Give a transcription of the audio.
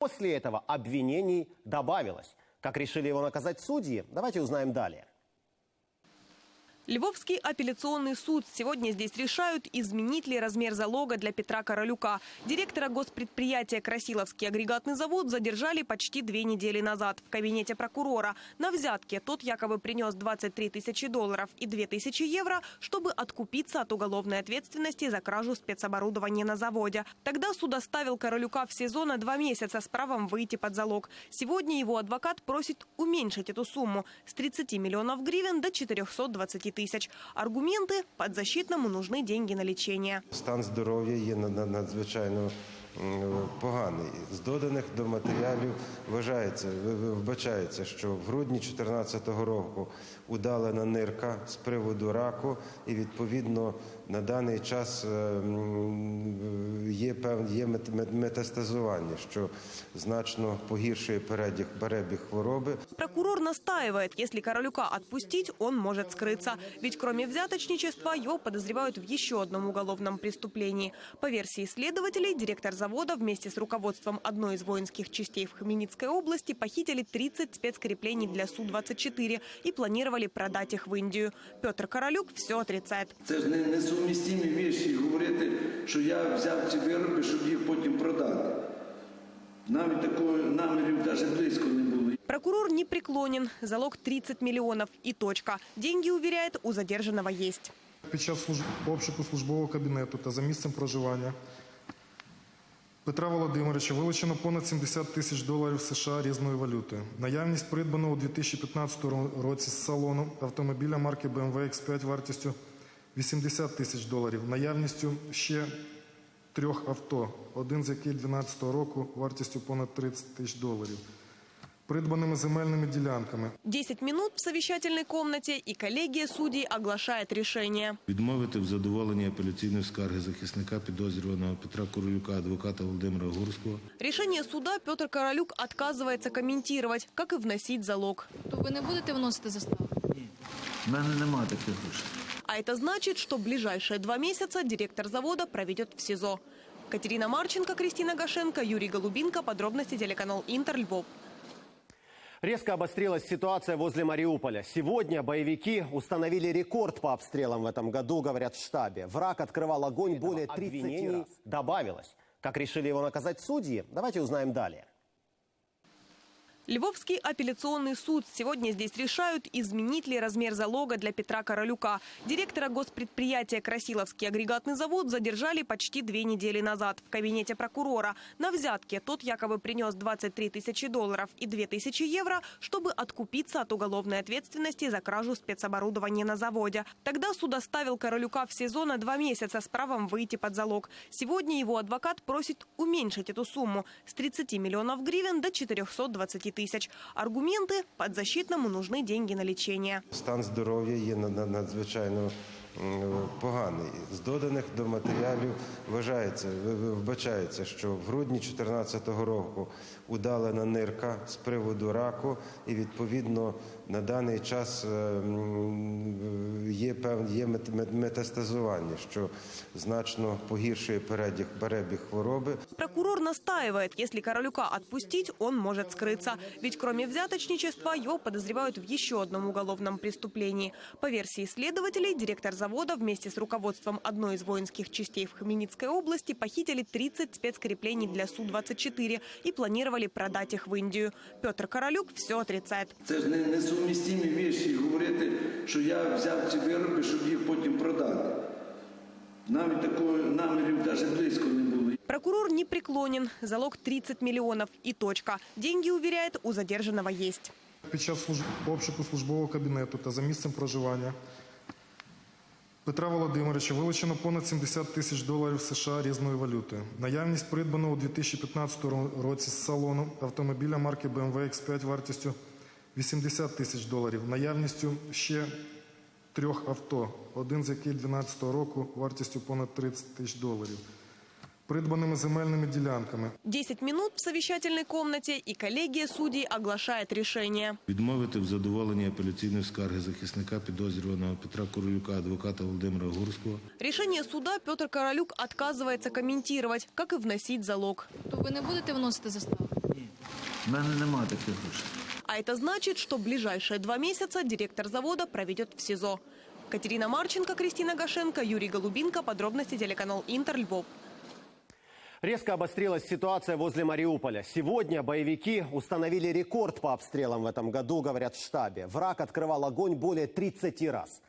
После этого обвинений добавилось. Как решили его наказать судьи, давайте узнаем далее. Львовский апелляционный суд. Сегодня здесь решают, изменить ли размер залога для Петра Королюка. Директора госпредприятия «Красиловский агрегатный завод» задержали почти две недели назад в кабинете прокурора. На взятке тот якобы принес 23 тысячи долларов и 2 тысячи евро, чтобы откупиться от уголовной ответственности за кражу спецоборудования на заводе. Тогда суд оставил Королюка в СИЗО на два месяца с правом выйти под залог. Сегодня его адвокат просит уменьшить эту сумму с 30 миллионов гривен до 420 тысяч. Аргументы – подзащитному нужны деньги на лечение. Стан здоров'я є на- на- надзвичайно поганий. З доданих до матеріалів вважається, вбачається, що в грудні 2014 року удалена нирка з приводу раку, і відповідно на даний час е, є є мет- мет- метастазування, що значно погіршує перебіг, перебіг хвороби. Прокурор настаивает, если Королюка отпустить, он может скрыться. Ведь кроме взяточничества, его подозревают в еще одном уголовном преступлении. По версии следователей, директор завода вместе с руководством одной из воинских частей в Хмельницкой области похитили 30 спецкреплений для Су-24 и планировали продать их в Индию. Петр Королюк все отрицает. Це ж не несумістимі віші говорити, що я взяв ці вироби, щоб їх потім продати. Навіть такого намірів навіть близько не було. Прокурор не преклонен. Залог 30 миллионов и точка. Деньги, уверяет, у задержанного есть. Під час служ- обшуку службового кабінету та за місцем проживання Петра Володимировича вилучено понад 70 тисяч доларів США різною валютою. Наявність придбаного у 2015 ро- році з салону автомобіля марки BMW X5 вартістю 80 тисяч доларів. Наявністю ще трьох авто, один з яких 2012 року вартістю понад 30 тисяч доларів. Придбаними земельними ділянками 10 минут в совещательной комнате, и коллегия судей оглашает решение. Відмовити в задоволенні апеляційної скарги захисника підозрюваного Петра Королюка, адвоката Володимира Гурського Решение суда Петр Королюк отказывается комментировать, как и вносить залог. То ви не будете вносити заставу? У мене немає таких грошей. А это значит, что ближайшие два месяца директор завода проведет в СИЗО. Катерина Марченко, Кристина Гашенко, Юрий Голубинко. Подробности телеканал Интер Львов. Резко обострилась ситуация возле Мариуполя. Сегодня боевики установили рекорд по обстрелам в этом году, говорят в штабе. Враг открывал огонь более 30 обвинений добавилось. Как решили его наказать судьи, давайте узнаем далее. Львовский апелляционный суд. Сегодня здесь решают, изменить ли размер залога для Петра Королюка. Директора госпредприятия «Красиловский агрегатный завод» задержали почти две недели назад в кабинете прокурора. На взятке тот якобы принес 23 тысячи долларов и 2 тысячи евро, чтобы откупиться от уголовной ответственности за кражу спецоборудования на заводе. Тогда суд оставил Королюка в СИЗО на два месяца с правом выйти под залог. Сегодня его адвокат просит уменьшить эту сумму с 30 миллионов гривен до 420 тысяч. Аргументы – подзащитному нужны деньги на лечение. Стан здоров'я є на- на- надзвичайно поганий. З доданих до матеріалів вважається, вбачається, що в грудні 2014 року удалена нирка з приводу раку, і відповідно на даний час е, є є мет- мет- метастазування, що значно погіршує перебіг, перебіг хвороби. Прокурор настаивает, если Королюка отпустить, он может скрыться. Ведь кроме взяточничества, его подозревают в еще одном уголовном преступлении. По версии следователей, директор завода вместе с руководством одной из воинских частей в Хмельницкой области похитили 30 спецкреплений для Су-24 и планировали продать их в Индию. Петр Королюк все отрицает. Це ж не несумістимі віші говорити, що я взяв ці вироби, щоб їх потім продати. Навіть такого намірів навіть близько не було. Прокурор не преклонен. Залог 30 миллионов и точка. Деньги, уверяет, у задержанного есть. Під час служ- обшуку службового кабінету та за місцем проживання Петра Володимировича вилучено понад 70 тисяч доларів США різної валютою. Наявність придбаного у 2015 ро- році з салону автомобіля марки BMW X5 вартістю 80 тисяч доларів. Наявністю ще трьох авто, один з яких 2012 року вартістю понад 30 тисяч доларів. Придбаними земельними ділянками 10 минут в совещательной комнате, и коллегия судей оглашает решение. відмовити в задоволенні апеляційної скарги захисника підозрюваного Петра Королюка, адвоката Володимира Гурського Решение суда Петр Королюк отказывается комментировать, как и вносить залог. То ви не будете вносити заставу? У мене нема таких грошей. А это значит, что ближайшие два месяца директор завода проведет в СИЗО. Катерина Марченко, Кристина Гашенко, Юрий Голубинко. Подробности телеканал Интер Львов. Резко обострилась ситуация возле Мариуполя. Сегодня боевики установили рекорд по обстрелам в этом году, говорят в штабе. Враг открывал огонь более 30 раз.